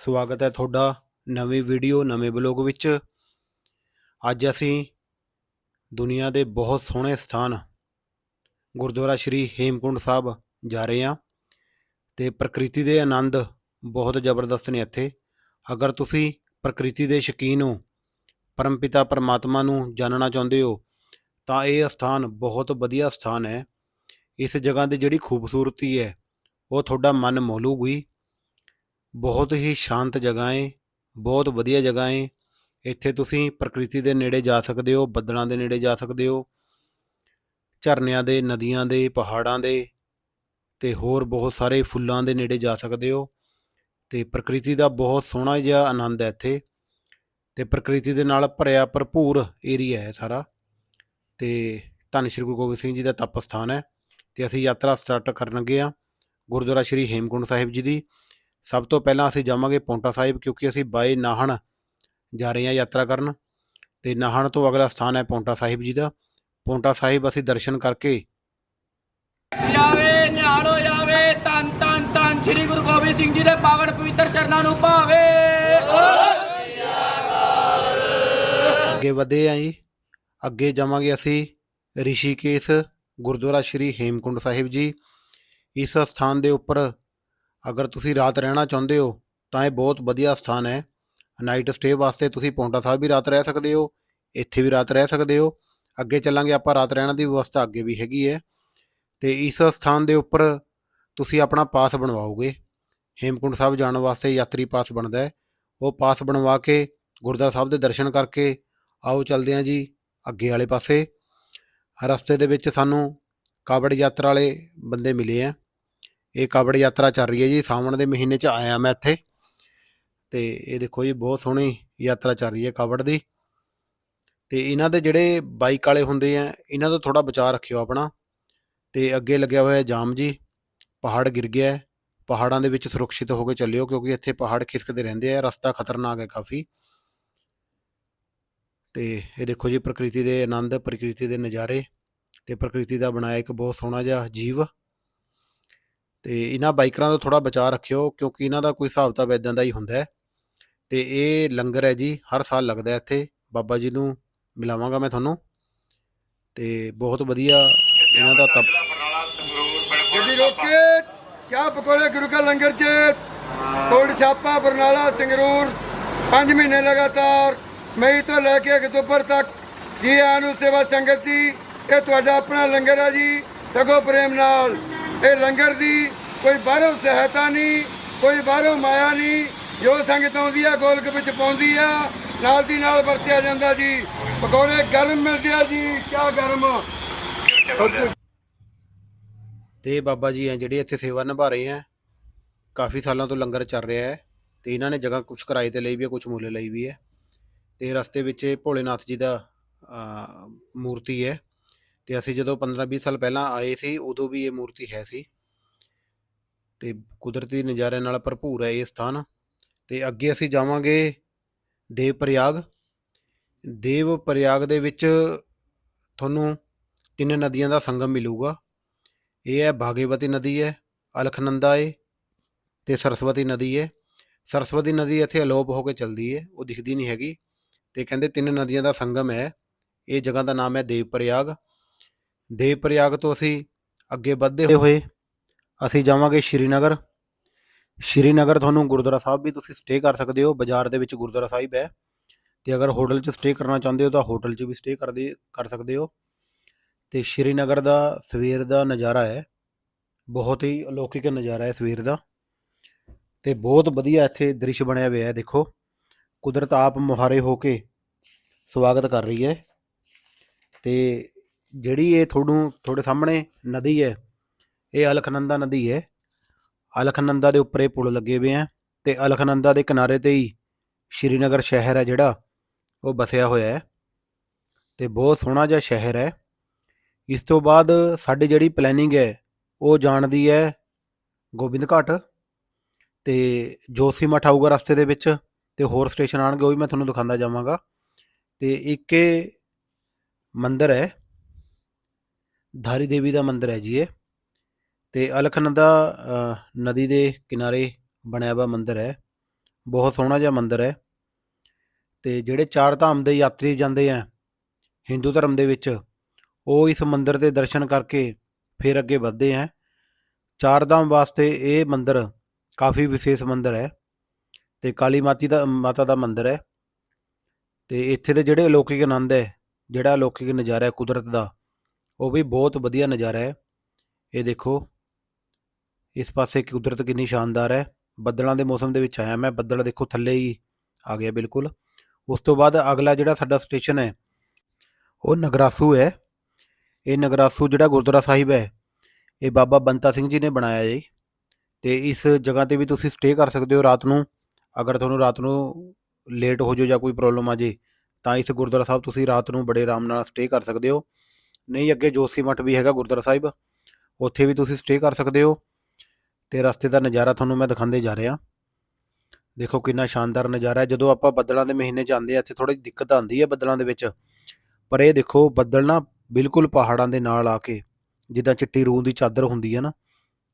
ਸਵਾਗਤ ਹੈ ਤੁਹਾਡਾ ਨਵੀਂ ਵੀਡੀਓ, ਨਵੇਂ ਬਲੌਗ ਵਿੱਚ। ਅੱਜ ਅਸੀਂ ਦੁਨੀਆ ਦੇ ਬਹੁਤ ਸੋਹਣੇ ਸਥਾਨ, ਗੁਰਦੁਆਰਾ ਸ਼੍ਰੀ ਹੇਮਕੁੰਡ ਸਾਹਿਬ ਜਾ ਰਹੇ ਹਾਂ ਤੇ ਪ੍ਰਕਿਰਤੀ ਦੇ ਆਨੰਦ ਬਹੁਤ ਜ਼ਬਰਦਸਤ ਨੇ ਇੱਥੇ। ਅਗਰ ਤੁਸੀਂ ਪ੍ਰਕਿਰਤੀ ਦੇ ਸ਼ੌਕੀਨ ਹੋ, ਪਰਮਪਿਤਾ ਪਰਮਾਤਮਾ ਨੂੰ ਜਾਣਨਾ ਚਾਹੁੰਦੇ ਹੋ, ਤਾਂ ਇਹ ਸਥਾਨ ਬਹੁਤ ਵਧੀਆ ਸਥਾਨ ਹੈ। ਇਸ ਜਗ੍ਹਾ ਦੀ ਜਿਹੜੀ ਖੂਬਸੂਰਤੀ ਹੈ, ਉਹ ਤੁਹਾਡਾ ਮਨ ਮੋਹਲੂਗੀ ਬਹੁਤ ਹੀ ਸ਼ਾਂਤ ਜਗ੍ਹਾ ਏ ਬਹੁਤ ਵਧੀਆ ਜਗ੍ਹਾ ਏ ਇੱਥੇ ਤੁਸੀਂ ਪ੍ਰਕਿਰਤੀ ਦੇ ਨੇੜੇ ਜਾ ਸਕਦੇ ਹੋ, ਬੱਦਲਾਂ ਦੇ ਨੇੜੇ ਜਾ ਸਕਦੇ ਹੋ, ਝਰਨਿਆਂ ਦੇ, ਨਦੀਆਂ ਦੇ, ਪਹਾੜਾਂ ਦੇ ਤੇ ਹੋਰ ਬਹੁਤ ਸਾਰੇ ਫੁੱਲਾਂ ਦੇ ਨੇੜੇ ਜਾ ਸਕਦੇ ਹੋ। ਤੇ ਪ੍ਰਕਿਰਤੀ ਦਾ ਬਹੁਤ ਸੋਹਣਾ ਜਿਹਾ ਆਨੰਦ ਹੈ ਇੱਥੇ। ਤੇ ਪ੍ਰਕਿਰਤੀ ਦੇ ਨਾਲ ਭਰਿਆ ਭਰਪੂਰ ਏਰੀਆ ਹੈ ਸਾਰਾ। ਤੇ ਧੰਨ ਸ਼੍ਰੀ ਗੁਰੂ ਗੋਬਿੰਦ ਸਿੰਘ ਜੀ ਦਾ ਤਪ ਸਥਾਨ ਹੈ। ਤੇ ਅਸੀਂ ਯਾਤਰਾ ਸਟਾਰਟ ਕਰਨ ਲੱਗੇ ਹਾਂ। ਗੁਰਦੁਆਰਾ ਸ਼੍ਰੀ ਹੇਮਕੁੰਟ ਸਾਹਿਬ ਜੀ ਦੀ। ਸਭ ਤੋਂ ਪਹਿਲਾਂ ਅਸੀਂ ਜਾਵਾਂਗੇ ਪੌਂਟਾ ਸਾਹਿਬ ਕਿਉਂਕਿ ਅਸੀਂ ਬਾਏ ਨਾਹਣ ਜਾ ਰਹੇ ਹਾਂ ਯਾਤਰਾ ਕਰਨ ਤੇ ਨਾਹਣ ਤੋਂ ਅਗਲਾ ਸਥਾਨ ਹੈ ਪੌਂਟਾ ਸਾਹਿਬ ਜੀ ਦਾ। ਪੌਂਟਾ ਸਾਹਿਬ ਅਸੀਂ ਦਰਸ਼ਨ ਕਰਕੇ ਜਾਵੇ ਨਿਹਾਲ ਹੋ ਜਾਵੇ। ਤਨ ਤਨ ਤਨ ਸ੍ਰੀ ਗੁਰੂ ਗੋਬਿੰਦ ਸਿੰਘ ਜੀ ਦੇ ਪਾਵਨ ਪਵਿੱਤਰ ਚਰਨਾਂ ਨੂੰ ਭਾਵੇ। ਅੱਗੇ ਵਧੇ ਆਂ ਜੀ। ਅੱਗੇ ਜਾਵਾਂਗੇ ਅਸੀਂ ਰਿਸ਼ੀਕੇਸ਼ ਗੁਰਦੁਆਰਾ ਸ਼੍ਰੀ ਹੇਮਕੁੰਡ ਸਾਹਿਬ ਜੀ। ਇਸ ਸਥਾਨ ਦੇ ਉੱਪਰ ਅਗਰ ਤੁਸੀਂ ਰਾਤ ਰਹਿਣਾ ਚਾਹੁੰਦੇ ਹੋ, ਤਾਂ ਇਹ ਬਹੁਤ ਵਧੀਆ ਸਥਾਨ ਹੈ। ਨਾਈਟ ਸਟੇ ਵਾਸਤੇ ਤੁਸੀਂ ਪੌਂਟਾ ਸਾਹਿਬ ਵੀ ਰਾਤ ਰਹਿ ਸਕਦੇ ਹੋ, ਇੱਥੇ ਵੀ ਰਾਤ ਰਹਿ ਸਕਦੇ ਹੋ। ਅੱਗੇ ਚੱਲਾਂਗੇ ਆਪਾਂ, ਰਾਤ ਰਹਿਣ ਦੀ ਵਿਵਸਥਾ ਅੱਗੇ ਵੀ ਹੈਗੀ ਹੈ। ਤੇ ਇਸ ਸਥਾਨ ਦੇ ਉੱਪਰ ਤੁਸੀਂ ਆਪਣਾ ਪਾਸ ਬਣਵਾਓਗੇ। ਹੇਮਕੁੰਡ ਸਾਹਿਬ ਜਾਣ ਵਾਸਤੇ ਯਾਤਰੀ ਪਾਸ ਬਣਦਾ ਹੈ। ਉਹ ਪਾਸ ਬਣਵਾ ਕੇ ਗੁਰਦੁਆਰਾ ਸਾਹਿਬ ਦੇ ਦਰਸ਼ਨ ਕਰਕੇ ਆਓ, ਚੱਲਦੇ ਹਾਂ ਜੀ ਅੱਗੇ ਵਾਲੇ ਪਾਸੇ। ਰਸਤੇ ਦੇ ਵਿੱਚ ਸਾਨੂੰ ਕਾਵੜ ਯਾਤਰਾ ਵਾਲੇ ਬੰਦੇ ਮਿਲੇ ਆ ਇਹ ਕਾਵੜ ਯਾਤਰਾ ਚੱਲ ਰਹੀ ਹੈ ਜੀ, ਸਾਵਣ ਦੇ ਮਹੀਨੇ 'ਚ ਆਇਆ ਮੈਂ ਇੱਥੇ। ਤੇ ਇਹ ਦੇਖੋ ਜੀ, ਬਹੁਤ ਸੋਹਣੀ ਯਾਤਰਾ ਚੱਲ ਰਹੀ ਹੈ ਕਾਵੜ ਦੀ। ਤੇ ਇਹਨਾਂ ਦੇ ਜਿਹੜੇ ਬਾਈਕ ਵਾਲੇ ਹੁੰਦੇ ਆ, ਇਹਨਾਂ ਤੋਂ ਥੋੜਾ ਬਚਾਅ ਰੱਖਿਓ ਆਪਣਾ। ਤੇ ਅੱਗੇ ਲੱਗਿਆ ਹੋਇਆ ਜਾਮ ਜੀ, ਪਹਾੜ ਗਿਰ ਗਿਆ ਪਹਾੜਾਂ ਦੇ ਵਿੱਚ ਸੁਰੱਖਿਅਤ ਹੋ ਕੇ ਚੱਲਿਓ, ਕਿਉਂਕਿ ਇੱਥੇ ਪਹਾੜ ਖਿਸਕਦੇ ਰਹਿੰਦੇ ਆ, ਰਸਤਾ ਖਤਰਨਾਕ ਹੈ ਕਾਫੀ। ਤੇ ਇਹ ਦੇਖੋ ਜੀ, ਪ੍ਰਕਿਰਤੀ ਦੇ ਆਨੰਦ, ਪ੍ਰਕਿਰਤੀ ਦੇ ਨਜ਼ਾਰੇ ਤੇ ਪ੍ਰਕਿਰਤੀ ਦਾ ਬਣਾਇਆ ਇੱਕ ਬਹੁਤ ਸੋਹਣਾ ਜਿਹਾ ਜੀਵ। ਤੇ ਇਹਨਾਂ ਬਾਈਕਰਾਂ ਤੋਂ ਥੋੜਾ ਬਚਾਅ ਰੱਖਿਓ, ਕਿਉਂਕਿ ਇਹਨਾਂ ਦਾ ਕੋਈ ਹਿਸਾਬ ਤਾਂ ਇਦਾਂ ਦਾ ਹੀ ਹੁੰਦਾ ਹੈ। ਤੇ ਇਹ ਲੰਗਰ ਹੈ ਜੀ, ਹਰ ਸਾਲ ਲੱਗਦਾ ਇੱਥੇ। ਬਾਬਾ ਜੀ ਨੂੰ ਮਿਲਾਵਾਂਗਾ ਮੈਂ ਤੁਹਾਨੂੰ। ਤੇ ਬਹੁਤ ਵਧੀਆ ਇਹਨਾਂ ਦਾ ਤਪ ਗੱਡੀ ਰੋਕੇ ਚਾਹ ਪਕੌੜੇ ਗੁਰੂ ਕਾ ਲੰਗਰ ਚ। ਕੋਟ ਛਾਪਾ, ਬਰਨਾਲਾ, ਸੰਗਰੂਰ। 5 ਮਹੀਨੇ ਲਗਾਤਾਰ ਮਈ ਤੋਂ ਲੈ ਕੇ ਅਕਤੂਬਰ ਤੱਕ ਜੀ ਆਇਆਂ ਸੇਵਾ ਸੰਗਤ ਦੀ। ਇਹ ਤੁਹਾਡਾ ਆਪਣਾ ਲੰਗਰ ਹੈ ਜੀ, ਸਗੋ ਪ੍ਰੇਮ ਨਾਲ। ਇਹ ਲੰਗਰ ਦੀ ਕੋਈ ਬਾਹਰੋਂ ਸਹਾਇਤਾ ਨਹੀਂ, ਕੋਈ ਬਾਹਰੋਂ ਮਾਇਆ ਨਹੀਂ, ਜੋ ਸੰਗਤ ਆਉਂਦੀ ਆ ਗੋਲਕ ਵਿੱਚ ਪਾਉਂਦੀ ਆ, ਨਾਲ ਦੀ ਨਾਲ ਵਰਤਿਆ ਜਾਂਦਾ ਜੀ। ਪਕੌੜੇ ਗਰਮ ਮਿਲਦੇ ਆ ਜੀ, ਚਾਹ ਗਰਮ। ਤੇ ਬਾਬਾ ਜੀ ਹੈ ਜਿਹੜੇ ਇੱਥੇ ਸੇਵਾ ਨਿਭਾ ਰਹੇ ਹੈ ਕਾਫੀ ਸਾਲਾਂ ਤੋਂ ਲੰਗਰ ਚੱਲ ਰਿਹਾ ਹੈ ਤੇ ਇਹਨਾਂ ਨੇ ਜਗ੍ਹਾ ਕੁਝ ਕਿਰਾਏ ਤੇ ਲਈ ਵੀ ਹੈ ਕੁਝ ਮੁੱਲ ਲਈ ਵੀ ਹੈ। ਤੇ ਰਸਤੇ ਵਿੱਚ ਭੋਲੇਨਾਥ ਜੀ ਦਾ ਮੂਰਤੀ ਹੈ। ਤੇ ਅਸੀਂ ਜਦੋਂ 15-20 ਸਾਲ ਪਹਿਲਾਂ ਆਏ ਸੀ, ਉਦੋਂ ਵੀ ਇਹ ਮੂਰਤੀ ਹੈ ਸੀ। ਤੇ ਕੁਦਰਤੀ ਨਜ਼ਾਰਿਆਂ ਨਾਲ ਭਰਪੂਰ ਹੈ ਇਹ ਸਥਾਨ। ਤੇ ਅੱਗੇ ਅਸੀਂ ਜਾਵਾਂਗੇ ਦੇਵ ਪ੍ਰਯਾਗ ਦੇਵ ਪ੍ਰਯਾਗ ਦੇ ਵਿੱਚ ਤੁਹਾਨੂੰ ਤਿੰਨ ਨਦੀਆਂ ਦਾ ਸੰਗਮ ਮਿਲੂਗਾ। ਇਹ ਹੈ ਭਾਗੀਰਥੀ ਨਦੀ ਹੈ, ਅਲਖਨੰਦਾ ਹੈ ਤੇ ਸਰਸਵਤੀ ਨਦੀ ਹੈ ਸਰਸਵਤੀ ਨਦੀ ਇੱਥੇ ਅਲੋਪ ਹੋ ਕੇ ਚੱਲਦੀ ਹੈ ਉਹ ਦਿਖਦੀ ਨਹੀਂ ਹੈਗੀ। ਤੇ ਕਹਿੰਦੇ ਤਿੰਨ ਨਦੀਆਂ ਦਾ ਸੰਗਮ ਹੈ। ਇਹ ਜਗ੍ਹਾ ਦਾ ਨਾਮ ਹੈ ਦੇਵ ਪ੍ਰਯਾਗ ਦੇਵ ਪ੍ਰਯਾਗ ਤੋਂ ਅਸੀਂ ਅੱਗੇ ਵਧਦੇ ਹੋਏ ਅਸੀਂ ਜਾਵਾਂਗੇ ਸ਼੍ਰੀਨਗਰ। ਸ਼੍ਰੀਨਗਰ ਤੁਹਾਨੂੰ ਗੁਰਦੁਆਰਾ ਸਾਹਿਬ ਵੀ ਤੁਸੀਂ ਸਟੇ ਕਰ ਸਕਦੇ ਹੋ, ਬਾਜ਼ਾਰ ਦੇ ਵਿੱਚ ਗੁਰਦੁਆਰਾ ਸਾਹਿਬ ਹੈ। ਤੇ ਅਗਰ ਹੋਟਲ 'ਚ ਸਟੇ ਕਰਨਾ ਚਾਹੁੰਦੇ ਹੋ ਤਾਂ ਹੋਟਲ 'ਚ ਵੀ ਸਟੇ ਕਰਦੇ, ਕਰ ਸਕਦੇ ਹੋ। ਤੇ ਸ਼੍ਰੀਨਗਰ ਦਾ ਸਵੇਰ ਦਾ ਨਜ਼ਾਰਾ ਹੈ, ਬਹੁਤ ਹੀ ਅਲੌਕਿਕ ਨਜ਼ਾਰਾ ਹੈ ਸਵੇਰ ਦਾ। ਤੇ ਬਹੁਤ ਵਧੀਆ ਇੱਥੇ ਦ੍ਰਿਸ਼ ਬਣਿਆ ਹੋਇਆ ਹੈ, ਦੇਖੋ। ਕੁਦਰਤ ਆਪ ਮੁਹਾਰੇ ਹੋ ਕੇ ਸਵਾਗਤ ਕਰ ਰਹੀ ਹੈ। ਤੇ ਜਿਹੜੀ ਇਹ ਤੁਹਾਨੂੰ ਤੁਹਾਡੇ ਸਾਹਮਣੇ ਨਦੀ ਹੈ, ਇਹ ਅਲਖਨੰਦਾ ਨਦੀ ਹੈ। ਅਲਖਨੰਦਾ ਦੇ ਉੱਪਰ ਇਹ ਪੁਲ ਲੱਗੇ ਹੋਏ ਆ ਤੇ ਅਲਖਨੰਦਾ ਦੇ ਕਿਨਾਰੇ ਤੇ ਹੀ ਸ਼੍ਰੀਨਗਰ ਸ਼ਹਿਰ ਹੈ ਜਿਹੜਾ, ਉਹ ਵਸਿਆ ਹੋਇਆ ਹੈ ਤੇ ਬਹੁਤ ਸੋਹਣਾ ਜਿਹਾ ਸ਼ਹਿਰ ਹੈ। ਇਸ ਤੋਂ ਬਾਅਦ ਸਾਡੀ ਜਿਹੜੀ ਪਲੈਨਿੰਗ ਹੈ, ਉਹ ਜਾਣ ਦੀ ਹੈ ਗੋਬਿੰਦ ਘਾਟ ਤੇ ਜੋਸੀਮਠ ਆਊਗਾ ਰਸਤੇ ਦੇ ਵਿੱਚ ਤੇ ਹੋਰ ਸਟੇਸ਼ਨ ਆਣਗੇ ਉਹ ਵੀ ਮੈਂ ਤੁਹਾਨੂੰ ਦਿਖਾਉਂਦਾ ਜਾਵਾਂਗਾ। ਤੇ ਇੱਕ ਇਹ ਮੰਦਿਰ ਹੈ ਧਾਰੀ ਦੇਵੀ ਦਾ ਮੰਦਿਰ ਹੈ ਜੀ ਇਹ। ਤੇ ਅਲਖਨੰਦਾ ਨਦੀ ਦੇ ਕਿਨਾਰੇ ਬਣਿਆ ਹੋਇਆ ਮੰਦਿਰ ਹੈ। ਬਹੁਤ ਸੋਹਣਾ ਜਿਹਾ ਮੰਦਿਰ ਹੈ। ਤੇ ਜਿਹੜੇ ਚਾਰ ਧਾਮ ਦੇ ਯਾਤਰੀ ਜਾਂਦੇ ਆ ਹਿੰਦੂ ਧਰਮ ਦੇ ਵਿੱਚ, ਉਹ ਇਸ ਮੰਦਿਰ ਦੇ ਦਰਸ਼ਨ ਕਰਕੇ ਫਿਰ ਅੱਗੇ ਵਧਦੇ ਆ। ਚਾਰ ਧਾਮ ਵਾਸਤੇ ਇਹ ਮੰਦਿਰ ਕਾਫੀ ਵਿਸ਼ੇਸ਼ ਮੰਦਿਰ ਹੈ ਤੇ ਕਾਲੀ ਮਾਤੀ ਦਾ, ਮਾਤਾ ਦਾ ਮੰਦਿਰ ਹੈ। ਤੇ ਇੱਥੇ ਦੇ ਜਿਹੜੇ ਅਲੌਕਿਕ ਆਨੰਦ ਹੈ, ਜਿਹੜਾ ਅਲੌਕਿਕ ਨਜ਼ਾਰਾ ਹੈ ਕੁਦਰਤ ਦਾ ਉਹ ਵੀ ਬਹੁਤ ਵਧੀਆ ਨਜ਼ਾਰਾ ਹੈ। ਇਹ ਦੇਖੋ, ਇਸ ਪਾਸੇ ਕੁਦਰਤ ਕਿੰਨੀ ਸ਼ਾਨਦਾਰ ਹੈ। ਬੱਦਲਾਂ ਦੇ ਮੌਸਮ ਦੇ ਵਿੱਚ ਆਇਆ ਮੈਂ, ਬੱਦਲ ਦੇਖੋ ਥੱਲੇ ਹੀ ਆ ਗਿਆ ਬਿਲਕੁਲ। ਉਸ ਤੋਂ ਬਾਅਦ ਅਗਲਾ ਜਿਹੜਾ ਸਾਡਾ ਸਟੇਸ਼ਨ ਹੈ, ਉਹ ਨਗਰਾਸੂ ਹੈ। ਇਹ ਨਗਰਾਸੂ ਜਿਹੜਾ ਗੁਰਦੁਆਰਾ ਸਾਹਿਬ ਹੈ, ਇਹ ਬਾਬਾ ਬੰਤਾ ਸਿੰਘ ਜੀ ਨੇ ਬਣਾਇਆ ਜੀ। ਤੇ ਇਸ ਜਗ੍ਹਾ ਤੇ ਵੀ ਤੁਸੀਂ ਸਟੇ ਕਰ ਸਕਦੇ ਹੋ ਰਾਤ ਨੂੰ। ਅਗਰ ਤੁਹਾਨੂੰ ਰਾਤ ਨੂੰ ਲੇਟ ਹੋ ਜਾਓ ਜਾਂ ਕੋਈ ਪ੍ਰੋਬਲਮ ਆ ਜੇ, ਤਾਂ ਇਸ ਗੁਰਦੁਆਰਾ ਸਾਹਿਬ ਤੁਸੀਂ ਰਾਤ ਨੂੰ ਬੜੇ ਆਰਾਮ ਨਾਲ ਸਟੇ ਕਰ ਸਕਦੇ ਹੋ। ਨਹੀਂ, ਅੱਗੇ ਜੋਸ਼ੀ ਮਠ ਵੀ ਹੈਗਾ ਗੁਰਦੁਆਰਾ ਸਾਹਿਬ। ਉੱਥੇ ਵੀ ਤੁਸੀਂ ਸਟੇ ਕਰ ਸਕਦੇ ਹੋ। ਤੇ ਰਸਤੇ ਦਾ ਨਜ਼ਾਰਾ ਤੁਹਾਨੂੰ ਮੈਂ ਦਿਖਾਉਂਦੇ ਜਾ ਰਿਹਾ। ਦੇਖੋ ਕਿੰਨਾ ਸ਼ਾਨਦਾਰ ਨਜ਼ਾਰਾ ਹੈ। ਜਦੋਂ ਆਪਾਂ ਬੱਦਲਾਂ ਦੇ ਮਹੀਨੇ 'ਚ ਆਉਂਦੇ ਆ ਇੱਥੇ ਥੋੜੀ ਦਿੱਕਤ ਆਉਂਦੀ ਹੈ ਬੱਦਲਾਂ ਦੇ ਵਿੱਚ। ਪਰ ਇਹ ਦੇਖੋ, ਬੱਦਲ ਨਾ ਬਿਲਕੁਲ ਪਹਾੜਾਂ ਦੇ ਨਾਲ ਆ ਕੇ, ਜਿੱਦਾਂ ਚਿੱਟੀ ਰੂਹ ਦੀ ਚਾਦਰ ਹੁੰਦੀ ਹੈ ਨਾ,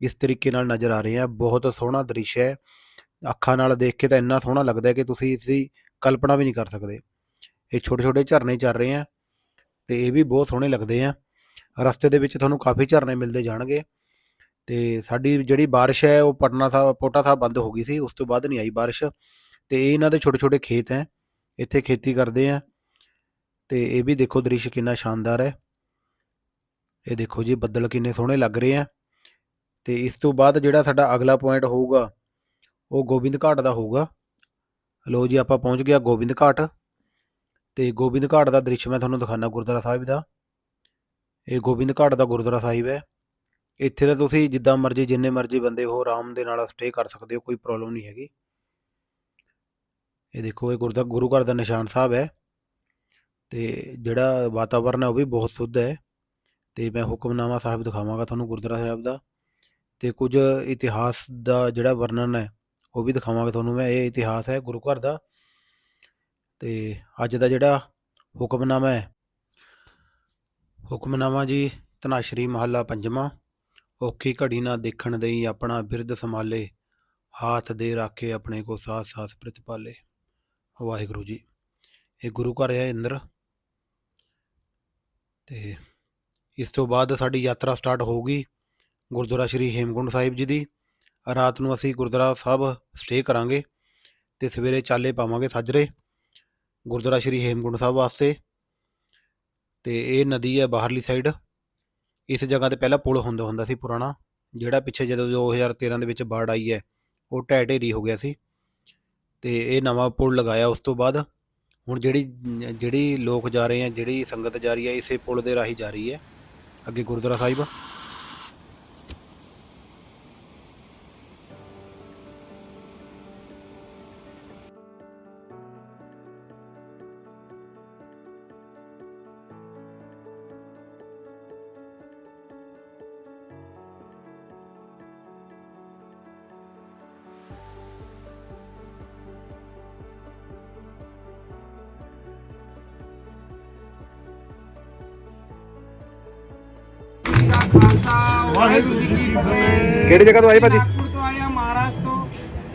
ਇਸ ਤਰੀਕੇ ਨਾਲ ਨਜ਼ਰ ਆ ਰਹੇ ਆ ਬਹੁਤ ਸੋਹਣਾ ਦ੍ਰਿਸ਼ ਹੈ। ਅੱਖਾਂ ਨਾਲ ਦੇਖ ਕੇ ਤਾਂ ਇੰਨਾ ਸੋਹਣਾ ਲੱਗਦਾ ਹੈ ਕਿ ਤੁਸੀਂ ਇਸ ਦੀ ਕਲਪਨਾ ਵੀ ਨਹੀਂ ਕਰ ਸਕਦੇ। ਇਹ ਛੋਟੇ ਛੋਟੇ ਝਰਨੇ ਚੱਲ ਰਹੇ ਆ ਤੇ ਇਹ ਵੀ ਬਹੁਤ ਸੋਹਣੇ ਲੱਗਦੇ ਆ। ਰਸਤੇ ਦੇ ਵਿੱਚ ਤੁਹਾਨੂੰ ਕਾਫੀ ਝਰਨੇ ਮਿਲਦੇ ਜਾਣਗੇ। ਤੇ ਸਾਡੀ ਜਿਹੜੀ ਬਾਰਿਸ਼ ਹੈ, ਉਹ ਪਟਨਾ ਸਾਹਿਬ ਪੋਟਾ ਸਾਹਿਬ ਬੰਦ ਹੋ ਗਈ ਸੀ, ਉਸ ਤੋਂ ਬਾਅਦ ਨਹੀਂ ਆਈ ਬਾਰਿਸ਼। ਤੇ ਇਹ ਇਹਨਾਂ ਦੇ ਛੋਟੇ ਛੋਟੇ ਖੇਤ ਹੈ, ਇੱਥੇ ਖੇਤੀ ਕਰਦੇ ਆ। ਤੇ ਇਹ ਵੀ ਦੇਖੋ ਦ੍ਰਿਸ਼ ਕਿੰਨਾ ਸ਼ਾਨਦਾਰ ਹੈ। ਇਹ ਦੇਖੋ ਜੀ, ਬੱਦਲ ਕਿੰਨੇ ਸੋਹਣੇ ਲੱਗ ਰਹੇ ਆ। ਤੇ ਇਸ ਤੋਂ ਬਾਅਦ ਜਿਹੜਾ ਸਾਡਾ ਅਗਲਾ ਪੁਆਇੰਟ ਹੋਊਗਾ, ਉਹ ਗੋਬਿੰਦ ਘਾਟ ਦਾ ਹੋਊਗਾ। ਲੋ ਜੀ, ਆਪਾਂ ਪਹੁੰਚ ਗਿਆ ਗੋਬਿੰਦ ਘਾਟ। ਤੇ ਗੋਬਿੰਦ ਘਾਟ ਦਾ ਦ੍ਰਿਸ਼ ਮੈਂ ਤੁਹਾਨੂੰ ਦਿਖਾਣਾ ਗੁਰਦੁਆਰਾ ਸਾਹਿਬ ਦਾ। ਇਹ ਗੋਬਿੰਦ ਘਾਟ ਦਾ ਗੁਰਦੁਆਰਾ ਸਾਹਿਬ ਹੈ। ਇੱਥੇ ਤਾਂ ਤੁਸੀਂ ਜਿੱਦਾਂ ਮਰਜ਼ੀ, ਜਿੰਨੇ ਮਰਜ਼ੀ ਬੰਦੇ ਹੋ ਆਰਾਮ ਦੇ ਨਾਲ ਸਟੇ ਕਰ ਸਕਦੇ ਹੋ, ਕੋਈ ਪ੍ਰੋਬਲਮ ਨਹੀਂ ਹੈਗੀ। ਇਹ ਦੇਖੋ, ਇਹ ਗੁਰਦਾ ਗੁਰੂ ਘਰ ਦਾ ਨਿਸ਼ਾਨ ਸਾਹਿਬ ਹੈ। ਤੇ ਜਿਹੜਾ ਵਾਤਾਵਰਨ ਹੈ ਉਹ ਵੀ ਬਹੁਤ ਸ਼ੁੱਧ ਹੈ। ਤੇ ਮੈਂ ਹੁਕਮਨਾਮਾ ਸਾਹਿਬ ਦਿਖਾਵਾਂਗਾ ਤੁਹਾਨੂੰ ਗੁਰਦੁਆਰਾ ਸਾਹਿਬ ਦਾ। ਤੇ ਕੁਝ ਇਤਿਹਾਸ ਦਾ ਜਿਹੜਾ ਵਰਣਨ ਹੈ, ਉਹ ਵੀ ਦਿਖਾਵਾਂਗਾ ਤੁਹਾਨੂੰ ਮੈਂ। ਇਹ ਇਤਿਹਾਸ ਹੈ ਗੁਰੂ ਘਰ ਦਾ। ਤੇ ਅੱਜ ਦਾ ਜਿਹੜਾ ਹੁਕਮਨਾਮਾ ਹੈ, ਹੁਕਮਨਾਮਾ ਜੀ ਧਨਾਸ਼ਰੀ ਮਹੱਲਾ ਪੰਜਵਾਂ, ਔਖੀ ਘੜੀ ਨਾ ਦੇਖਣ ਦੇਈ ਆਪਣਾ ਬਿਰਧ ਸੰਭਾਲੇ, ਹਾਥ ਦੇ ਰੱਖੇ ਆਪਣੇ ਕੋ ਸਾਥ ਸਾਥ ਪ੍ਰਤਪਾਲੇ ਵਾਹਿਗੁਰੂ ਜੀ, ਇਹ ਗੁਰੂ ਘਰ ਹੈ ਇੰਦਰ। ਤੇ ਇਸ ਤੋਂ ਬਾਅਦ ਸਾਡੀ ਯਾਤਰਾ ਸਟਾਰਟ ਹੋਊਗੀ ਗੁਰਦੁਆਰਾ ਸ਼੍ਰੀ ਹੇਮਕੁੰਡ ਸਾਹਿਬ ਜੀ ਦੀ। ਰਾਤ ਨੂੰ ਅਸੀਂ ਗੁਰਦੁਆਰਾ ਸਾਹਿਬ ਸਟੇ ਕਰਾਂਗੇ ਤੇ ਸਵੇਰੇ ਚਾਲੇ ਪਾਵਾਂਗੇ ਸਾਜਰੇ। ਗੁਰਦੁਆਰਾ ਸ਼੍ਰੀ ਹੇਮਕੁੰਡ ਸਾਹਿਬ ਵਾਸਤੇ। ਤੇ ਇਹ ਨਦੀ ਹੈ ਬਾਹਰਲੀ ਸਾਈਡ ਇਸ ਜਗ੍ਹਾ ਤੇ ਪਹਿਲਾਂ ਪੁਲ ਹੁੰਦਾ ਹੁੰਦਾ ਸੀ ਪੁਰਾਣਾ, ਜਿਹੜਾ ਪਿੱਛੇ ਜਦੋਂ 2013 ਦੇ ਵਿੱਚ ਬਾੜ ਆਈ ਹੈ, ਉਹ ਢਹਿ ਢੇਰੀ ਹੋ ਗਿਆ ਸੀ। ਤੇ ਇਹ ਨਵਾਂ ਪੁਲ ਲਗਾਇਆ ਉਸ ਤੋਂ ਬਾਅਦ। ਹੁਣ ਜਿਹੜੀ ਜਿਹੜੀ ਲੋਕ ਜਾ ਰਹੇ ਆ, ਜਿਹੜੀ ਸੰਗਤ ਜਾ ਰਹੀ ਹੈ, ਇਸੇ ਪੁਲ ਦੇ ਰਾਹੀਂ ਜਾ ਰਹੀ ਹੈ, ਅੱਗੇ ਗੁਰਦੁਆਰਾ ਸਾਹਿਬ। ਵਾਹਿਗੁਰੂ ਜੀ ਕੀ ਫਤਿਹ। ਕਿਹੜੀ ਜਗ੍ਹਾ ਤੋਂ ਆਏ ਭਾਜੀ? ਨਾਗਪੁਰ ਤੋਂ ਆਏ ਹਾਂ ਮਹਾਰਾਸ਼ਟਰ ਤੋਂ।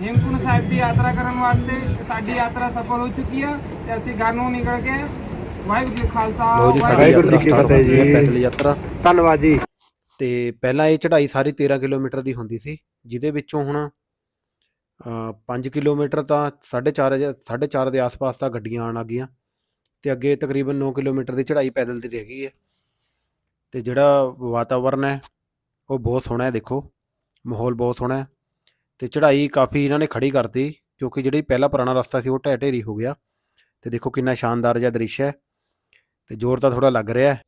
ਹੇਮਕੁੰਡ ਸਾਹਿਬ ਦੀ ਯਾਤਰਾ ਕਰਨ ਵਾਸਤੇ ਸਾਡੀ ਯਾਤਰਾ ਸਫਲ ਹੋ ਚੁੱਕੀ ਹੈ ਤੇ ਅਸੀਂ ਘਰ ਨੂੰ ਨਿਕਲ ਕੇ ਵਾਹਿਗੁਰੂ ਜੀ ਕਾ ਖਾਲਸਾ ਲੋ ਜੀ ਸਾਡੀ ਵਾਹਿਗੁਰੂ ਜੀ ਯਾਤਰਾ ਕੀ ਫਤਿਹ ਹੈ, ਜੀ। ਪੈਦਲ ਯਾਤਰਾ। ਧੰਨਵਾਦ ਜੀ। ਤੇ ਪਹਿਲਾਂ ਇਹ ਚੜ੍ਹਾਈ ਸਾਰੀ 13 ਕਿਲੋਮੀਟਰ ਦੀ ਹੁੰਦੀ ਸੀ ਜਿਹਦੇ ਵਿੱਚੋਂ ਹੁਣ 5 ਕਿਲੋਮੀਟਰ ਤਾਂ 4.5 4.5 ਦੇ ਆਸ-ਪਾਸ ਤਾਂ ਗੱਡੀਆਂ ਆਣ ਲੱਗੀਆਂ ਤੇ ਅੱਗੇ ਤਕਰੀਬਨ 9 ਕਿਲੋਮੀਟਰ ਦੀ ਚੜ੍ਹਾਈ ਪੈਦਲ ਦੀ ਰਹਿ ਗਈ ਹੈ। ਤੇ ਜਿਹੜਾ ਵਾਤਾਵਰਨ ਹੈ, ਉਹ ਬਹੁਤ ਸੋਹਣਾ ਹੈ, ਦੇਖੋ। ਮਾਹੌਲ ਬਹੁਤ ਸੋਹਣਾ ਹੈ। ਤੇ ਚੜ੍ਹਾਈ ਕਾਫੀ ਇਹਨਾਂ ਨੇ ਖੜੀ ਕਰਤੀ, ਕਿਉਂਕਿ ਜਿਹੜੀ ਪਹਿਲਾ ਪੁਰਾਣਾ ਰਸਤਾ ਸੀ, ਉਹ ਢਹਿ ਢੇਰੀ ਹੋ ਗਿਆ। ਤੇ ਦੇਖੋ ਕਿੰਨਾ ਸ਼ਾਨਦਾਰ ਜਿਹਾ ਦ੍ਰਿਸ਼ ਹੈ। ਤੇ ਜ਼ੋਰ ਤਾਂ ਥੋੜਾ ਲੱਗ ਰਿਹਾ ਹੈ।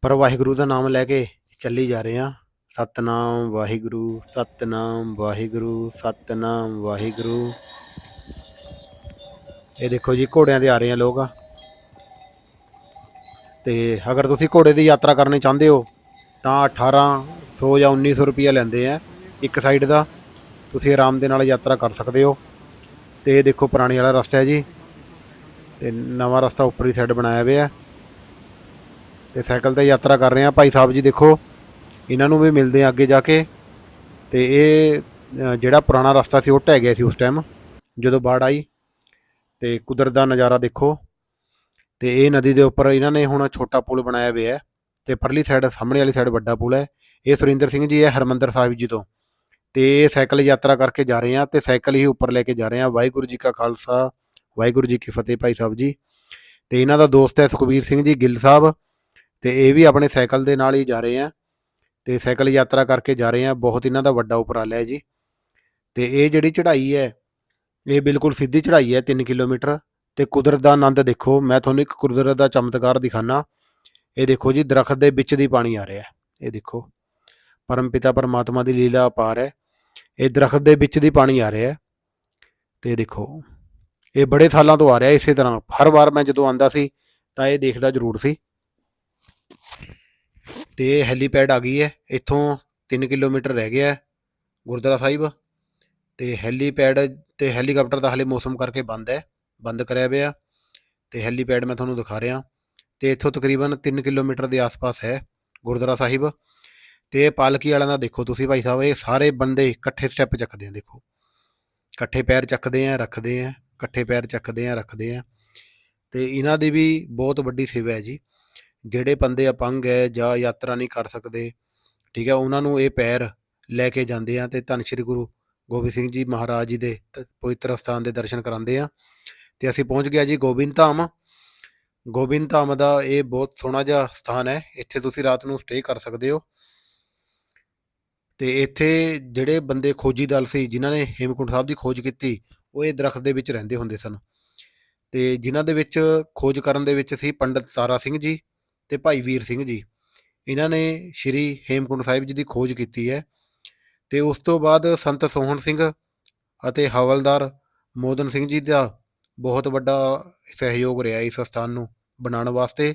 ਪਰ ਵਾਹਿਗੁਰੂ ਦਾ ਨਾਮ ਲੈ ਕੇ ਚੱਲੀ ਜਾ ਰਹੇ ਹਾਂ। ਸਤਨਾਮ ਵਾਹਿਗੁਰੂ ਸਤਨਾਮ ਵਾਹਿਗੁਰੂ ਸਤਨਾਮ ਵਾਹਿਗੁਰੂ। ਇਹ ਦੇਖੋ ਜੀ, ਘੋੜਿਆਂ 'ਤੇ ਆ ਰਹੇ ਆ ਲੋਕ। ਤੇ ਅਗਰ ਤੁਸੀਂ ਘੋੜੇ ਦੀ ਯਾਤਰਾ ਕਰਨੀ ਚਾਹੁੰਦੇ ਹੋ, ਤਾਂ 1800 ਜਾਂ 1900 ਰੁਪਈਆ ਲੈਂਦੇ ਆ ਇੱਕ ਸਾਈਡ ਦਾ। ਤੁਸੀਂ ਆਰਾਮ ਦੇ ਨਾਲ ਯਾਤਰਾ ਕਰ ਸਕਦੇ ਹੋ। ਤੇ ਇਹ ਦੇਖੋ ਪੁਰਾਣੀ ਵਾਲਾ ਰਸਤਾ ਹੈ ਜੀ। ਤੇ ਨਵਾਂ ਰਸਤਾ ਉੱਪਰਲੀ ਸਾਈਡ ਬਣਾਇਆ ਹੋਇਆ। ਹੈ ਤੇ ਸਾਈਕਲ ਤੇ ਯਾਤਰਾ ਕਰ ਰਹੇ ਆ ਭਾਈ ਸਾਹਿਬ ਜੀ ਦੇਖੋ, ਇਹਨਾਂ ਨੂੰ ਵੀ ਮਿਲਦੇ ਆ ਅੱਗੇ ਜਾ ਕੇ। ਤੇ ਇਹ ਜਿਹੜਾ ਪੁਰਾਣਾ ਰਸਤਾ ਸੀ, ਉਹ ਢਹਿ ਗਿਆ ਸੀ ਉਸ ਟਾਈਮ ਜਦੋਂ ਬਾੜ ਆਈ। ਤੇ ਕੁਦਰਤ ਦਾ ਨਜ਼ਾਰਾ ਦੇਖੋ। ਤੇ ਇਹ ਨਦੀ ਦੇ ਉੱਪਰ ਇਹਨਾਂ ਨੇ ਹੁਣ ਛੋਟਾ ਪੁਲ ਬਣਾਇਆ ਹੋਇਆ ਹੈ ਤੇ ਪਰਲੀ ਸਾਈਡ ਸਾਹਮਣੇ ਵਾਲੀ ਸਾਈਡ ਵੱਡਾ ਪੁਲ ਹੈ। ਇਹ ਸੁਰਿੰਦਰ ਸਿੰਘ ਜੀ ਹੈ, ਹਰਮੰਦਰ ਸਾਹਿਬ ਜੀ ਤੋਂ। ਤੇ ਇਹ ਸਾਈਕਲ ਯਾਤਰਾ ਕਰਕੇ ਜਾ ਰਹੇ ਆ ਤੇ ਸਾਈਕਲ ਹੀ ਉੱਪਰ ਲੈ ਕੇ ਜਾ ਰਹੇ ਆ ਵਾਹਿਗੁਰੂ ਜੀ ਕਾ ਖਾਲਸਾ, ਵਾਹਿਗੁਰੂ ਜੀ ਕੀ ਫਤਿਹ ਭਾਈ ਸਾਹਿਬ ਜੀ। ਤੇ ਇਹਨਾਂ ਦਾ ਦੋਸਤ ਹੈ ਸੁਖਬੀਰ ਸਿੰਘ ਜੀ, ਗਿੱਲ ਸਾਹਿਬ। ਤੇ ਇਹ ਵੀ ਆਪਣੇ ਸਾਈਕਲ ਦੇ ਨਾਲ ਹੀ ਜਾ ਰਹੇ ਆ ਤੇ ਸਾਈਕਲ ਯਾਤਰਾ ਕਰਕੇ ਜਾ ਰਹੇ ਆ ਬਹੁਤ ਇਹਨਾਂ ਦਾ ਵੱਡਾ ਉਪਰਾਲਾ ਹੈ ਜੀ। ਤੇ ਇਹ ਜਿਹੜੀ ਚੜ੍ਹਾਈ ਹੈ, ਇਹ ਬਿਲਕੁਲ ਸਿੱਧੀ ਚੜ੍ਹਾਈ ਹੈ 3 ਕਿਲੋਮੀਟਰ। ਤੇ ਕੁਦਰਤ ਦਾ ਆਨੰਦ ਦੇਖੋ, ਮੈਂ ਤੁਹਾਨੂੰ ਇੱਕ ਕੁਦਰਤ ਦਾ ਚਮਤਕਾਰ ਦਿਖਾਣਾ ਇਹ ਦੇਖੋ ਜੀ, ਦਰਖਤ ਦੇ ਵਿੱਚ ਦੀ ਪਾਣੀ ਆ ਰਿਹਾ ਹੈ। ਇਹ ਦੇਖੋ, ਪਰਮ ਪਿਤਾ ਪਰਮਾਤਮਾ ਦੀ ਲੀਲਾ ਅਪਾਰ ਹੈ। ਇਹ ਦਰਖਤ ਦੇ ਵਿੱਚ ਦੀ ਪਾਣੀ ਆ ਰਿਹਾ ਹੈ। ਤੇ ਦੇਖੋ, ਇਹ ਬੜੇ ਸਾਲਾਂ ਤੋਂ ਆ ਰਿਹਾ, ਇਸੇ ਤਰ੍ਹਾਂ। ਹਰ ਵਾਰ ਮੈਂ ਜਦੋਂ ਆਂਦਾ ਸੀ, ਤਾਂ ਇਹ ਦੇਖਦਾ ਜ਼ਰੂਰ ਸੀ। ਤੇ ਹੈਲੀਪੈਡ ਆ ਗਈ ਹੈ। ਇੱਥੋਂ 3 ਕਿਲੋਮੀਟਰ ਰਹਿ ਗਿਆ ਗੁਰਦੁਆਰਾ ਸਾਹਿਬ। ਤੇ ਹੈਲੀਪੈਡ ਤੇ ਹੈਲੀਕਾਪਟਰ ਦਾ ਹਲੇ ਮੌਸਮ ਕਰਕੇ ਬੰਦ ਹੈ। ਬੰਦ ਕਰਿਆ ਪਿਆ ਤੇ ਹੈਲੀਪੈਡ ਮੈਂ ਤੁਹਾਨੂੰ ਦਿਖਾ ਰਿਹਾ। ਤੇ ਇੱਥੋਂ ਤਕਰੀਬਨ 3 ਕਿਲੋਮੀਟਰ ਦੇ ਆਸ-ਪਾਸ ਹੈ ਗੁਰਦੁਆਰਾ ਸਾਹਿਬ। ਤੇ ਇਹ ਪਾਲਕੀ ਵਾਲਿਆਂ ਦਾ ਦੇਖੋ ਤੁਸੀਂ ਭਾਈ ਸਾਹਿਬ, ਇਹ ਸਾਰੇ ਬੰਦੇ ਇਕੱਠੇ ਸਟੈਪ ਚੱਕਦੇ ਆ, ਦੇਖੋ। ਇਕੱਠੇ ਪੈਰ ਚੱਕਦੇ ਆ, ਰੱਖਦੇ ਆ, ਇਕੱਠੇ ਪੈਰ ਚੱਕਦੇ ਆ, ਰੱਖਦੇ ਆ। ਤੇ ਇਹਨਾਂ ਦੀ ਵੀ ਬਹੁਤ ਵੱਡੀ ਸੇਵਾ ਹੈ ਜੀ। ਜਿਹੜੇ ਬੰਦੇ ਅਪੰਗ ਹੈ ਜਾਂ ਯਾਤਰਾ ਨਹੀਂ ਕਰ ਸਕਦੇ, ਠੀਕ ਹੈ, ਉਹਨਾਂ ਨੂੰ ਇਹ ਪੈਰ ਲੈ ਕੇ ਜਾਂਦੇ ਆ ਤੇ ਧੰਨ ਸ਼੍ਰੀ ਗੁਰੂ ਗੋਬਿੰਦ ਸਿੰਘ ਜੀ ਮਹਾਰਾਜ ਜੀ ਦੇ ਪਵਿੱਤਰ ਸਥਾਨ ਦੇ ਦਰਸ਼ਨ ਕਰਾਉਂਦੇ ਆ। ਤੇ ਅਸੀਂ ਪਹੁੰਚ ਗਿਆ ਜੀ ਗੋਬਿੰਦ ਧਾਮ। ਗੋਬਿੰਦ ਧਾਮ ਦਾ ਇਹ ਬਹੁਤ ਸੋਹਣਾ ਜਿਹਾ ਸਥਾਨ ਹੈ। ਇੱਥੇ ਤੁਸੀਂ ਰਾਤ ਨੂੰ ਸਟੇ ਕਰ ਸਕਦੇ ਹੋ। ਤੇ ਇੱਥੇ ਜਿਹੜੇ ਬੰਦੇ ਖੋਜੀ ਦਲ ਸੀ, ਜਿਨ੍ਹਾਂ ਨੇ ਹੇਮਕੁੰਟ ਸਾਹਿਬ ਦੀ ਖੋਜ ਕੀਤੀ, ਉਹ ਇਹ ਦਰਖਤ ਦੇ ਵਿੱਚ ਰਹਿੰਦੇ ਹੁੰਦੇ ਸਨ। ਤੇ ਜਿਨ੍ਹਾਂ ਦੇ ਵਿੱਚ ਖੋਜ ਕਰਨ ਦੇ ਵਿੱਚ ਸੀ ਪੰਡਤ ਤਾਰਾ ਸਿੰਘ ਜੀ ਤੇ ਭਾਈ ਵੀਰ ਸਿੰਘ ਜੀ। ਇਹਨਾਂ ਨੇ ਸ਼੍ਰੀ ਹੇਮਕੁੰਟ ਸਾਹਿਬ ਜੀ ਦੀ ਖੋਜ ਕੀਤੀ ਹੈ। ਤੇ ਉਸ ਤੋਂ ਬਾਅਦ ਸੰਤ ਸੋਹਣ ਸਿੰਘ ਅਤੇ ਹਵਲਦਾਰ ਮੋਦਨ ਸਿੰਘ ਜੀ ਦਾ ਬਹੁਤ ਵੱਡਾ ਸਹਿਯੋਗ ਰਿਹਾ ਇਸ ਸਥਾਨ ਨੂੰ ਬਣਾਉਣ ਵਾਸਤੇ।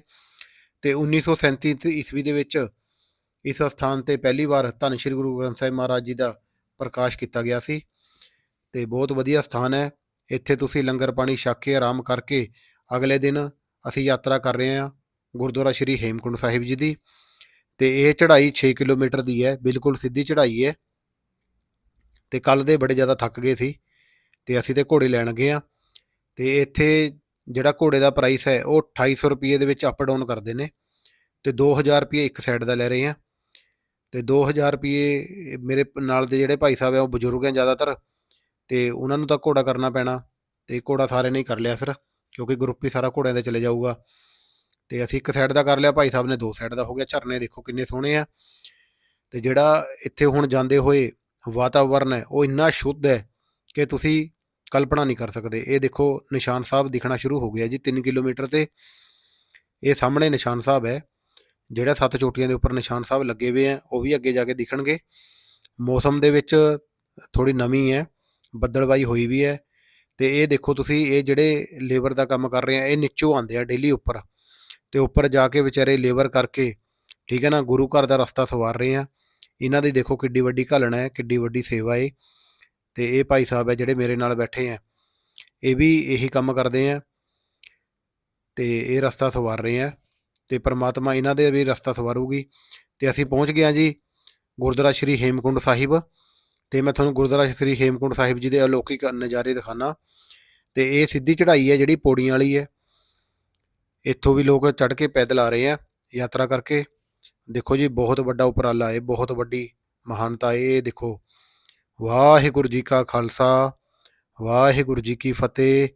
ਤੇ 1937 ਤ- ਈਸਵੀ ਦੇ ਵਿੱਚ ਇਸ ਸਥਾਨ ਤੇ ਪਹਿਲੀ ਵਾਰ ਧੰਨ ਸ਼੍ਰੀ ਗੁਰੂ ਗ੍ਰੰਥ ਸਾਹਿਬ ਮਹਾਰਾਜ ਜੀ ਦਾ ਪ੍ਰਕਾਸ਼ ਕੀਤਾ ਗਿਆ ਸੀ। ਤੇ ਬਹੁਤ ਵਧੀਆ ਸਥਾਨ ਹੈ। ਇੱਥੇ ਤੁਸੀਂ ਲੰਗਰ ਪਾਣੀ ਛਕ ਕੇ ਆਰਾਮ ਕਰਕੇ ਅਗਲੇ ਦਿਨ ਅਸੀਂ ਯਾਤਰਾ ਕਰ ਰਹੇ ਹਾਂ ਗੁਰਦੁਆਰਾ ਸ਼੍ਰੀ ਹੇਮਕੁੰਟ ਸਾਹਿਬ ਜੀ ਦੀ। ਤੇ ਇਹ ਚੜ੍ਹਾਈ 6 ਕਿਲੋਮੀਟਰ ਦੀ ਹੈ, ਬਿਲਕੁਲ ਸਿੱਧੀ ਚੜ੍ਹਾਈ ਹੈ। ਤੇ ਕੱਲ ਦੇ ਬੜੇ ਜ਼ਿਆਦਾ ਥੱਕ ਗਏ ਸੀ। ਤੇ ਅਸੀਂ ਤੇ ਘੋੜੇ ਲੈਣ ਗਏ ਆ ਤੇ ਇੱਥੇ ਜਿਹੜਾ ਘੋੜੇ ਦਾ ਪ੍ਰਾਈਸ ਹੈ, ਉਹ 2800 ਰੁਪਏ ਦੇ ਵਿੱਚ ਅਪ ਡਾਊਨ ਕਰਦੇ ਨੇ ਤੇ 2000 ਰੁਪਏ ਇੱਕ ਸਾਈਡ ਦਾ ਲੈ ਰਹੇ ਆ ਤੇ 2000 ਰੁਪਏ ਮੇਰੇ ਨਾਲ ਦੇ ਜਿਹੜੇ ਭਾਈ ਸਾਹਿਬ ਆ ਉਹ ਬਜ਼ੁਰਗ ਆ ਜ਼ਿਆਦਾਤਰ ਤੇ ਉਹਨਾਂ ਨੂੰ ਤਾਂ ਘੋੜਾ ਕਰਨਾ ਪੈਣਾ ਤੇ ਘੋੜਾ ਸਾਰੇ ਨੇ ਕਰ ਲਿਆ ਫਿਰ, ਕਿਉਂਕਿ ਗਰੁੱਪ ਹੀ ਸਾਰਾ ਘੋੜਿਆਂ ਦੇ ਚਲੇ ਜਾਊਗਾ। ਤੇ ਅਸੀਂ ਇੱਕ ਸਾਈਡ ਦਾ ਕਰ ਲਿਆ, ਭਾਈ ਸਾਹਿਬ ਨੇ ਦੋ ਸਾਈਡ ਦਾ ਹੋ ਗਿਆ, ਝਰਨੇ ਦੇਖੋ ਕਿੰਨੇ ਸੋਹਣੇ ਆ। ਤੇ ਜਿਹੜਾ ਇੱਥੇ ਹੁਣ ਜਾਂਦੇ ਹੋਏ ਵਾਤਾਵਰਨ ਹੈ, ਉਹ ਇੰਨਾ ਸ਼ੁੱਧ ਹੈ ਕਿ ਤੁਸੀਂ ਕਲਪਨਾ ਨਹੀਂ ਕਰ ਸਕਦੇ। ਇਹ ਦੇਖੋ, ਨਿਸ਼ਾਨ ਸਾਹਿਬ ਦਿਖਣਾ ਸ਼ੁਰੂ ਹੋ ਗਿਆ ਜੀ 3 ਕਿਲੋਮੀਟਰ ਤੇ। ਇਹ ਸਾਹਮਣੇ ਨਿਸ਼ਾਨ ਸਾਹਿਬ ਹੈ, ਜਿਹੜਾ ਸੱਤ ਚੋਟੀਆਂ ਦੇ ਉੱਪਰ ਨਿਸ਼ਾਨ ਸਾਹਿਬ ਲੱਗੇ ਹੋਏ ਆ, ਉਹ ਵੀ ਅੱਗੇ ਜਾ ਕੇ ਦਿਖਣਗੇ। ਮੌਸਮ ਦੇ ਵਿੱਚ ਥੋੜੀ ਨਮੀ ਹੈ ਬੱਦਲਵਾਈ ਹੋਈ ਵੀ ਹੈ। ਤੇ ਇਹ ਦੇਖੋ ਤੁਸੀਂ, ਇਹ ਜਿਹੜੇ ਲੇਬਰ ਦਾ ਕੰਮ ਕਰ ਰਹੇ ਆ, ਇਹ ਨੀਚੋਂ ਆਉਂਦੇ ਆ ਡੇਲੀ ਉੱਪਰ। ਤੇ ਉੱਪਰ ਜਾ ਕੇ ਵਿਚਾਰੇ ਲੇਬਰ ਕਰਕੇ, ਠੀਕ ਹੈ ਨਾ, ਗੁਰੂ ਘਰ ਦਾ ਰਸਤਾ ਸਵਾਰ ਰਹੇ ਆ। ਇਹਨਾਂ ਦੀ ਦੇਖੋ ਕਿੱਡੀ ਵੱਡੀ ਘਾਲਣਾ ਹੈ, ਕਿੱਡੀ ਵੱਡੀ ਸੇਵਾ ਹੈ। ਤੇ ਇਹ ਭਾਈ ਸਾਹਿਬ ਹੈ ਜਿਹੜੇ ਮੇਰੇ ਨਾਲ ਬੈਠੇ ਆ, ਇਹ ਵੀ ਇਹੀ ਕੰਮ ਕਰਦੇ ਆ ਤੇ ਇਹ ਰਸਤਾ ਸਵਾਰ ਰਹੇ ਆ ਤੇ ਪ੍ਰਮਾਤਮਾ ਇਹਨਾਂ ਦੇ ਵੀ ਰਸਤਾ ਸਵਾਰੂਗੀ। ਤੇ ਅਸੀਂ ਪਹੁੰਚ ਗਏ ਹਾਂ ਜੀ ਗੁਰਦੁਆਰਾ ਸ਼੍ਰੀ ਹੇਮਕੁੰਡ ਸਾਹਿਬ ਤੇ ਮੈਂ ਤੁਹਾਨੂੰ ਗੁਰਦੁਆਰਾ ਸ਼੍ਰੀ ਹੇਮਕੁੰਡ ਸਾਹਿਬ ਜੀ ਦੇ ਅਲੌਕਿਕ ਨਜ਼ਾਰੇ ਦਿਖਾਣਾ ਤੇ ਇਹ ਸਿੱਧੀ ਚੜ੍ਹਾਈ ਹੈ ਜਿਹੜੀ ਪੌੜੀਆਂ ਵਾਲੀ ਹੈ ਇੱਥੋਂ ਵੀ ਲੋਕ ਚੜ੍ਹ ਕੇ ਪੈਦਲ ਆ ਰਹੇ ਆ ਯਾਤਰਾ ਕਰਕੇ। ਦੇਖੋ ਜੀ, ਬਹੁਤ ਵੱਡਾ ਉਪਰਾਲਾ ਹੈ ਬਹੁਤ ਵੱਡੀ ਮਹਾਨਤਾ ਹੈ ਇਹ ਦੇਖੋ। ਵਾਹਿਗੁਰੂ ਜੀ ਕਾ ਖਾਲਸਾ, ਵਾਹਿਗੁਰੂ ਜੀ ਕੀ ਫਤਿਹ।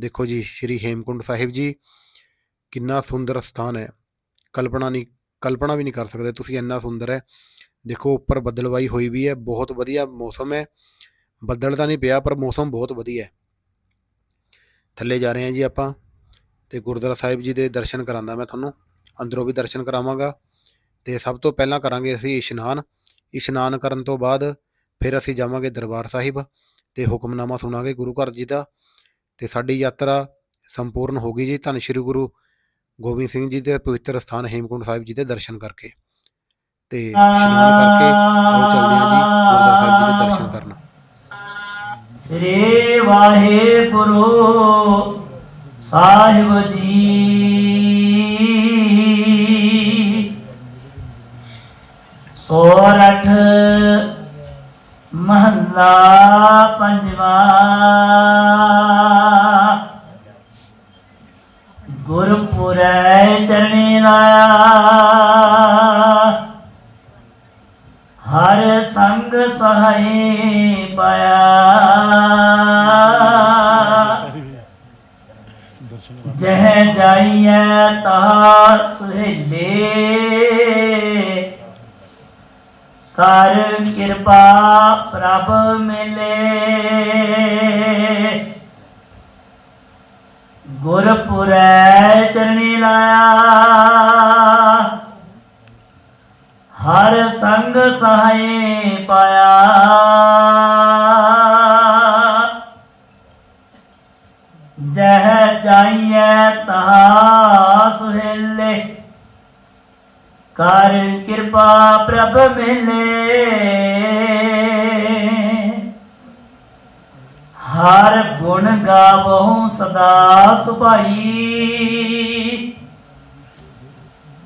ਦੇਖੋ ਜੀ, ਸ਼੍ਰੀ ਹੇਮਕੁੰਡ ਸਾਹਿਬ ਜੀ, ਕਿੰਨਾ ਸੁੰਦਰ ਸਥਾਨ ਹੈ। ਕਲਪਨਾ ਨਹੀਂ, ਕਲਪਨਾ ਵੀ ਨਹੀਂ ਕਰ ਸਕਦੇ ਤੁਸੀਂ, ਇੰਨਾ ਸੁੰਦਰ ਹੈ। ਦੇਖੋ, ਉੱਪਰ ਬੱਦਲਵਾਈ ਹੋਈ ਵੀ ਹੈ, ਬਹੁਤ ਵਧੀਆ ਮੌਸਮ ਹੈ। ਬੱਦਲ ਤਾਂ ਨਹੀਂ ਪਿਆ, ਪਰ ਮੌਸਮ ਬਹੁਤ ਵਧੀਆ ਹੈ। ਥੱਲੇ ਜਾ ਰਹੇ ਹਾਂ ਜੀ ਆਪਾਂ, ਤੇ ਗੁਰਦੁਆਰਾ ਸਾਹਿਬ ਜੀ ਦੇ ਦਰਸ਼ਨ ਕਰਾਂਦਾ ਮੈਂ ਤੁਹਾਨੂੰ। ਅੰਦਰੋਂ ਵੀ ਦਰਸ਼ਨ ਕਰਾਵਾਂਗਾ, ਤੇ ਸਭ ਤੋਂ ਪਹਿਲਾਂ ਕਰਾਂਗੇ ਅਸੀਂ ਇਸ਼ਨਾਨ। ਇਸ਼ਨਾਨ ਕਰਨ ਤੋਂ ਬਾਅਦ ਫਿਰ ਅਸੀਂ ਜਾਵਾਂਗੇ ਦਰਬਾਰ ਸਾਹਿਬ ਤੇ ਹੁਕਮਨਾਮਾ ਸੁਣਾਂਗੇ ਗੁਰੂ ਘਰ ਜੀ ਦਾ ਤੇ ਸਾਡੀ ਯਾਤਰਾ ਸੰਪੂਰਨ ਹੋ ਗਈ ਜੀ। ਧੰਨ ਸ਼੍ਰੀ ਗੁਰੂ ਗੋਬਿੰਦ ਸਿੰਘ ਜੀ ਦੇ ਪਵਿੱਤਰ ਸਥਾਨ ਹੇਮਕੁੰਟ ਸਾਹਿਬ ਜੀ ਦੇ ਦਰਸ਼ਨ ਕਰਕੇ ਤੇ ਇਸ਼ਨਾਨ ਕਰਕੇ ਆਓ ਚੱਲਦੇ ਹਾਂ ਜੀ ਗੁਰਦੁਆਰਾ ਸਾਹਿਬ ਜੀ ਦੇ ਦਰਸ਼ਨ ਕਰਨ। ਸ੍ਰੀ ਵਾਹਿਗੁਰੂ, ਸਾਹਿਬ ਜੀ ਮਹੱਲਾ ਮਹਲਾ ਪੰਜਵਾ ਪ੍ਰਭ ਮਿਲੇ। ਗੁਰਪੁਰੈ ਸਦਾ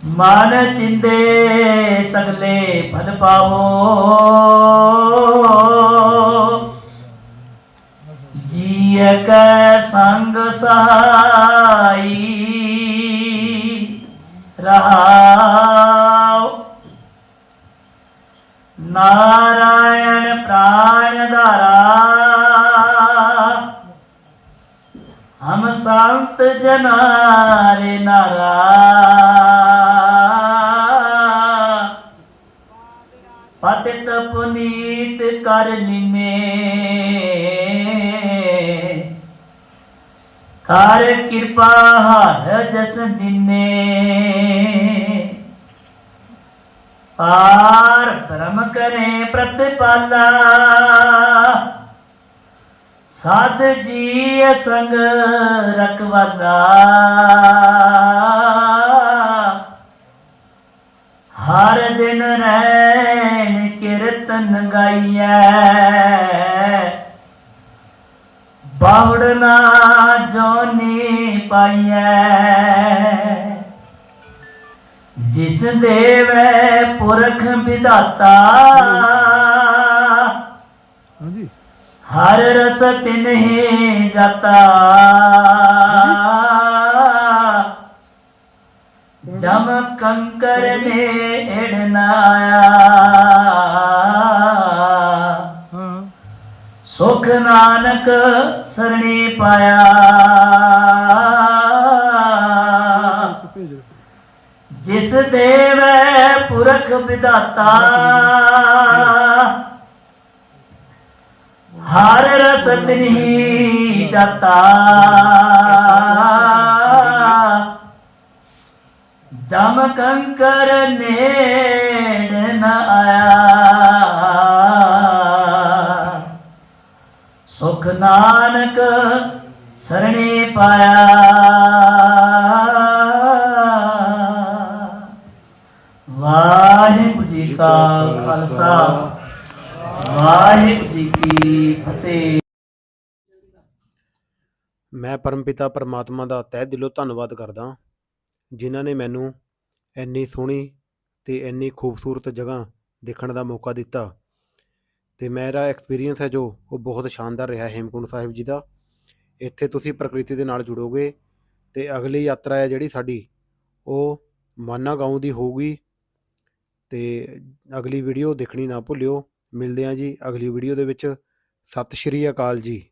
ਮਨ ਚਿੰਦੇ ਸਗਲੇ ਫਲ ਪਾਵੋ। ਜੀਅ ਕੈ ਸੰਗ ਸਹਾਈ ਰਹਾਉ। ਨਾਰਾਇਣ ਪ੍ਰਾਣ ਧਾਰਾ। ਸੰਤ ਜਨਾਰੇ ਨਾਰਾ। ਪਤਿਤ ਪੁਨੀਤ ਕਰ ਨਿਮੇ। ਕਰ ਕਿਰਪਾ ਹਰ ਜਸ ਦਿਨੇ ਪਾਰ ਬ੍ਰਹਮ ਕਰੇ ਪ੍ਰਤਿਪਾਲਾ। ਸਾਧ ਜੀ ਸੰਗ ਰਖਵਾਲਾ। ਹਰ ਦਿਨ ਰਹਿਣ ਕੀਰਤਨ ਗਾਈਐ। ਬਾਉੜਨਾ ਜੋਨੀ ਪਾਈਐ। ਜਿਸ ਦੇਵੈ ਪੁਰਖ ਵਿਦਾਤਾ ਹਰ ਰਸ ਤਿਨਹਿ ਜਾਤਾ? ਜਮ ਕੰਕਰ ਨੇ ਏੜਨਾਇਆ ਸੁਖ ਨਾਨਕ ਸਰਣੀ ਪਾਇਆ। ਜਿਸ ਦੇਵੈ ਪੁਰਖ ਵਿਦਾਤਾ ਤਿਨਹੀ ਜਾਤਾ ਜਮ ਕੰਕਰ ਨੇੜ ਨ ਆਇਆ। ਸੁਖ ਨਾਨਕ ਸਰਣੇ ਪਾਇਆ। ਵਾਹਿਗੁਰੂ ਜੀ ਕਾ ਖਾਲਸਾ। ਵਾਹਿਗੁਰੂ ਜੀ ਕੀ ਫਤਿਹ। ਮੈਂ ਪਰਮਪਿਤਾ ਪਰਮਾਤਮਾ ਦਾ ਤਹਿ ਦਿਲੋਂ ਧੰਨਵਾਦ ਕਰਦਾ ਜਿਨ੍ਹਾਂ ਨੇ ਮੈਨੂੰ ਇੰਨੀ ਸੋਹਣੀ ਤੇ ਇੰਨੀ ਖੂਬਸੂਰਤ ਜਗ੍ਹਾ ਦੇਖਣ ਦਾ ਮੌਕਾ ਦਿੱਤਾ ਤੇ ਮੇਰਾ ਐਕਸਪੀਰੀਅੰਸ ਹੈ ਜੋ ਉਹ ਬਹੁਤ ਸ਼ਾਨਦਾਰ ਰਿਹਾ ਹੇਮਕੁੰਟ ਸਾਹਿਬ ਜੀ ਦਾ। ਇੱਥੇ ਤੁਸੀਂ ਪ੍ਰਕਿਰਤੀ ਦੇ ਨਾਲ ਜੁੜੋਗੇ ਤੇ ਅਗਲੀ ਯਾਤਰਾ ਹੈ ਜਿਹੜੀ ਸਾਡੀ, ਉਹ ਮਾਨਾ ਗਾਉਂ ਦੀ ਹੋਊਗੀ ਤੇ ਅਗਲੀ ਵੀਡੀਓ ਦੇਖਣੀ ਨਾ ਭੁੱਲਿਓ। ਮਿਲਦੇ ਹਾਂ ਜੀ ਅਗਲੀ ਵੀਡੀਓ ਦੇ ਵਿੱਚ। ਸਤਿ ਸ਼੍ਰੀ ਅਕਾਲ ਜੀ।